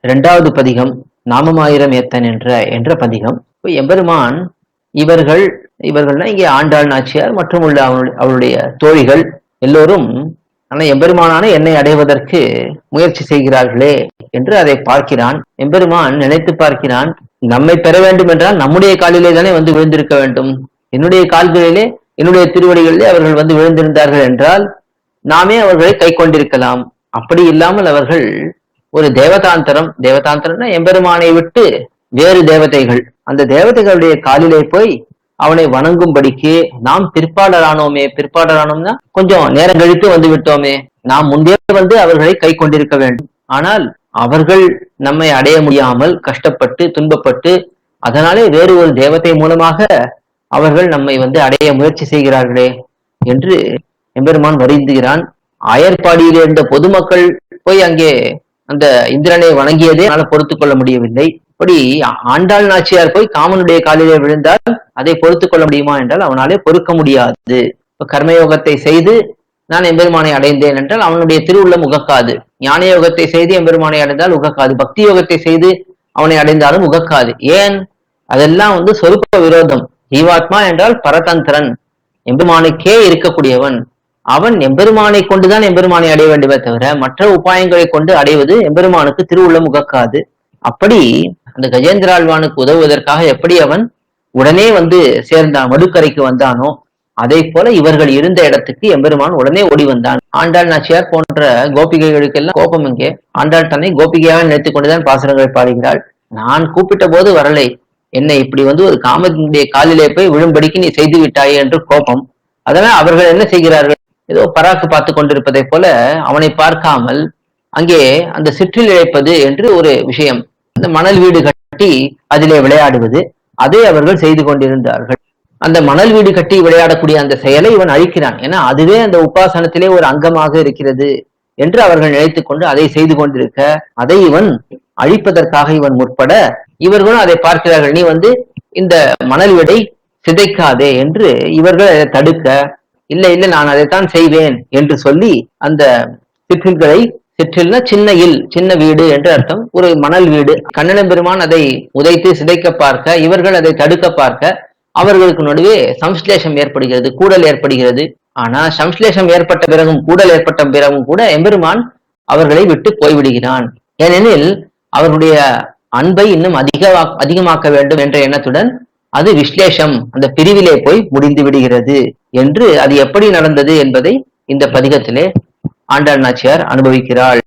இரண்டாவது பதிகம் நாமமாயிரம் ஏத்தன் என்ற என்ற பதிகம். எம்பெருமான் இவர்கள் இவர்கள்னா இங்கே ஆண்டாள் நாச்சியார் மற்றும் உள்ள அவளுடைய அவளுடைய தோழிகள் எல்லோரும் ஆனால் எம்பெருமானான என்னை அடைவதற்கு முயற்சி செய்கிறார்களே என்று அதை பார்க்கிறான். எம்பெருமான் நினைத்து பார்க்கிறான் நம்மை பெற வேண்டும் என்றால் நம்முடைய காலிலே தானே வந்து விழுந்திருக்க வேண்டும். என்னுடைய கால்களிலே என்னுடைய திருவடிகளிலே அவர்கள் வந்து விழுந்திருந்தார்கள் என்றால் நாமே அவர்களை கை கொண்டிருக்கலாம் அப்படி இல்லாமல் அவர்கள் ஒரு தேவதாந்தரம் தேவதாந்தரம்னா எம்பெருமானை விட்டு வேறு தேவதைகள். அந்த தேவதைகளுடைய காலிலே போய் அவனை வணங்கும்படிக்கு நாம் பிற்பாடரானோமே பிற்பாடரானோம்னா கொஞ்சம் நேரம் கழித்து வந்து விட்டோமே. நாம் முன்பே வந்து அவர்களை கை கொண்டிருக்க வேண்டும். ஆனால் அவர்கள் நம்மை அடைய முடியாமல் கஷ்டப்பட்டு துன்பப்பட்டு அதனாலே வேறு ஒரு தேவதை மூலமாக அவர்கள் நம்மை வந்து அடைய முயற்சி செய்கிறார்களே என்று எம்பெருமான் வருந்துகிறான். ஆயர்பாடியில் இருந்த பொதுமக்கள் போய் அங்கே அந்த இந்திரனை வணங்கியதே என்னால் பொறுத்துக் கொள்ள முடியவில்லை. இப்படி ஆண்டாள் நாச்சியார் போய் காமனுடைய காலிலே விழுந்தால் அதை பொறுத்துக் கொள்ள முடியுமா என்றால் அவனாலே பொறுக்க முடியாது. இப்ப கர்மயோகத்தை செய்து நான் எம்பெருமானை அடைந்தேன் என்றால் அவனுடைய திருவுள்ளம் உகக்காது. ஞான யோகத்தை செய்து எம்பெருமானை அடைந்தால் உகக்காது. பக்தி யோகத்தை செய்து அவனை அடைந்தாலும் உகக்காது. ஏன்? அதெல்லாம் வந்து சொருப்ப விரோதம். ஜீவாத்மா என்றால் பரதந்திரன். எம்பெருமானுக்கே இருக்கக்கூடியவன். அவன் எம்பெருமானை கொண்டுதான் எம்பெருமானை அடைய வேண்டுமே தவிர மற்ற உபாயங்களை கொண்டு அடைவது எம்பெருமானுக்கு திருவுள்ளம் உகக்காது அப்படி அந்த கஜேந்திராழ்வானுக்கு உதவுவதற்காக எப்படி அவன் உடனே வந்து சேர்ந்தான் மடுக்கரைக்கு வந்தானோ அதை போல இவர்கள் இருந்த இடத்துக்கு எம்பெருமான் உடனே ஓடி வந்தான். ஆண்டாள் நாச்சியார் போன்ற கோபிகைகளுக்கெல்லாம் கோபம் இங்கே. ஆண்டாள் தன்னை கோபிகையாக நினைத்துக் கொண்டுதான் பாசுரங்களை பாடுகிறாள். நான் கூப்பிட்ட போது வரலை. என்னை இப்படி வந்து ஒரு காமத்தினுடைய காலிலே போய் விழும்படிக்கு நீ செய்து விட்டாயே என்று கோபம். அதனால் அவர்கள் என்ன செய்கிறார்கள்? ஏதோ பராக்கு பார்த்து கொண்டிருப்பதை போல அவனை பார்க்காமல் அங்கே அந்த சிற்றில் இழைப்பது என்று ஒரு விஷயம். அந்த மணல் வீடு கட்டி அதிலே விளையாடுவது அதை அவர்கள் செய்து கொண்டிருந்தார்கள். அந்த மணல் வீடு கட்டி விளையாடக்கூடிய அந்த செயலை இவன் அழிக்கிறான். ஏன்னா அதுவே அந்த உபாசனத்திலே ஒரு அங்கமாக இருக்கிறது என்று அவர்கள் நினைத்து கொண்டு அதை செய்து கொண்டிருக்க அதை இவன் அழிப்பதற்காக இவன் முற்பட இவர்களும் அதை பார்க்கிறார்கள். நீ வந்து இந்த மணல் வீடை சிதைக்காதே என்று இவர்கள் அதை தடுக்க இல்லை இல்லை நான் அதைத்தான் செய்வேன் என்று சொல்லி அந்த சிற்றில்களை சிற்றில்னா சின்ன இல் சின்ன வீடு என்று அர்த்தம். ஒரு மணல் வீடு. கண்ணன பெருமான் அதை உதைத்து சிதைக்க பார்க்க இவர்கள் அதை தடுக்க பார்க்க அவர்களுக்கு நடுவே சம்ஸ்லேஷம் ஏற்படுகிறது கூடல் ஏற்படுகிறது. ஆனா சம்ஸ்லேஷம் ஏற்பட்ட பிறகும் கூடல் ஏற்பட்ட பிறகும் கூட எம்பெருமான் அவர்களை விட்டு போய்விடுகிறான். ஏனெனில் அவர்களுடைய அன்பை இன்னும் அதிக அதிகமாக்க வேண்டும் என்ற எண்ணத்துடன் அது விஸ்லேஷம் அந்த பிரிவிலே போய் முடிந்து விடுகிறது. என்று அது எப்படி நடந்தது என்பதை இந்த பதிகத்திலே ஆண்டாள் நாச்சியார் அனுபவிக்கிறாள்.